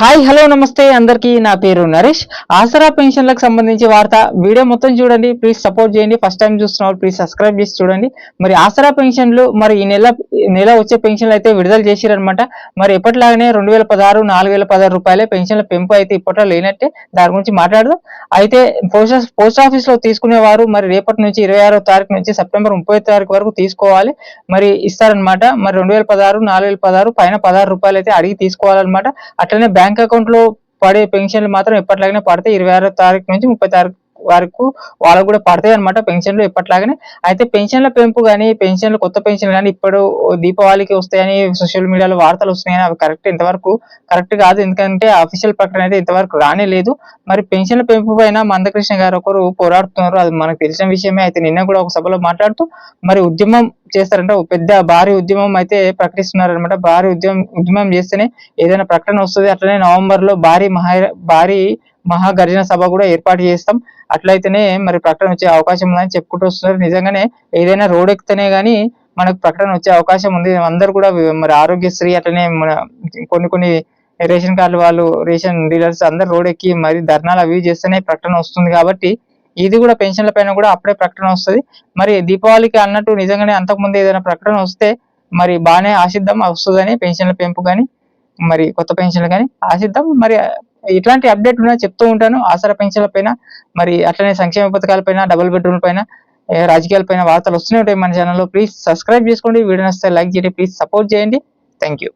Hi hello నమస్తే. అందరికీ నా పేరు నరేష్. ఆసరా పెన్షన్లకు సంబంధించి వార్త. వీడియో మొత్తం చూడండి. ప్లీజ్ సపోర్ట్ చేయండి. ఫస్ట్ టైం చూస్తున్నారు ప్లీజ్ సబ్స్క్రైబ్ చేసి చూడండి. మరి ఆసరా పెన్షన్లు మరి ఈ నెల నెల వచ్చే పెన్షన్లు అయితే విడుదల చేసిరనమాట మరి ఎప్పటిలాగానే రెండు వేల పదహారు నాలుగు వేల పదహారు రూపాయలే పెన్షన్ల పెంపు అయితే ఇప్పట్లో లేనట్టే దాని గురించి మాట్లాడదాం. అయితే పోస్ట్ పోస్ట్ ఆఫీస్లో తీసుకునేవారు మరి రేపటి నుంచి ఇరవై ఆరో తారీఖు నుంచి సెప్టెంబర్ ముప్పై తారీఖు వరకు తీసుకోవాలి. మరి ఇస్తారనమాట మరి రెండు వేల పదహారు నాలుగు వేల పదహారు పైన పదహారు రూపాయలు అయితే అడిగి తీసుకోవాలన్నమాట. అట్లనే బ్యాంక్ అకౌంట్లో పడే పెన్షన్లు మాత్రం ఎప్పటిలాగానే పడతాయి ఇరవై ఆరో తారీఖు నుంచి ముప్పై తారీఖు వరకు వాళ్ళకు కూడా పడతాయి అనమాట పెన్షన్లు ఎప్పటిలాగానే అయితే పెన్షన్ల పెంపు కానీ పెన్షన్లు కొత్త పెన్షన్లు కానీ ఇప్పుడు దీపావళికి వస్తాయని సోషల్ మీడియాలో వార్తలు వస్తున్నాయని అవి కరెక్ట్ ఇంతవరకు కరెక్ట్ కాదు. ఎందుకంటే అఫీషియల్ ప్రకటన అయితే ఇంతవరకు రానే లేదు. మరి పెన్షన్ల పెంపు పైన మందకృష్ణ గారు ఒకరు పోరాడుతున్నారు. అది మనకు తెలిసిన విషయమే. అయితే నిన్న కూడా ఒక సభలో మాట్లాడుతూ మరి ఉద్యమం చేస్తారంటే. ఒక పెద్ద భారీ ఉద్యమం అయితే ప్రకటిస్తున్నారు అనమాట భారీ ఉద్యమం ఉద్యమం చేస్తేనే ఏదైనా ప్రకటన వస్తుంది. అట్లనే నవంబర్లో భారీ మహా భారీ మహాగర్జన సభ కూడా ఏర్పాటు చేస్తాం. అట్లయితేనే మరి ప్రకటన వచ్చే అవకాశం ఉందని చెప్పుకుంటూ వస్తున్నారు. నిజంగానే ఏదైనా రోడ్ ఎక్కితేనే గానీ మనకు ప్రకటన వచ్చే అవకాశం ఉంది. అందరు కూడా మరి ఆరోగ్యశ్రీ అట్లనే మన కొన్ని కొన్ని రేషన్ కార్డు వాళ్ళు రేషన్ డీలర్స్ అందరు రోడ్ ఎక్కి మరి ధర్నాలు అవి చేస్తేనే ప్రకటన వస్తుంది కాబట్టి ఇది కూడా పెన్షన్ల పైన కూడా అప్పుడే ప్రకటన వస్తుంది. మరి దీపావళికి అన్నట్టు నిజంగానే అంతకుముందు ఏదైనా ప్రకటన వస్తే మరి బాగానే ఆశిద్దాం. వస్తుందని పెన్షన్ల పెంపు కానీ మరి కొత్త పెన్షన్లు కానీ ఆశిద్దాం. మరి ఇట్లాంటి అప్డేట్ ఉన్నా చెప్తూ ఉంటాను. ఆసరా పెన్షన్ల పైన మరి అట్లనే సంక్షేమ పథకాల పైన డబుల్ బెడ్రూమ్ పైన రాజకీయాల పైన వార్తలు వస్తూనే ఉంటాయి మన ఛానల్లో ప్లీజ్ సబ్స్క్రైబ్ చేసుకోండి. వీడియో నచ్చితే లైక్ చేయండి. ప్లీజ్ సపోర్ట్ చేయండి. Thank you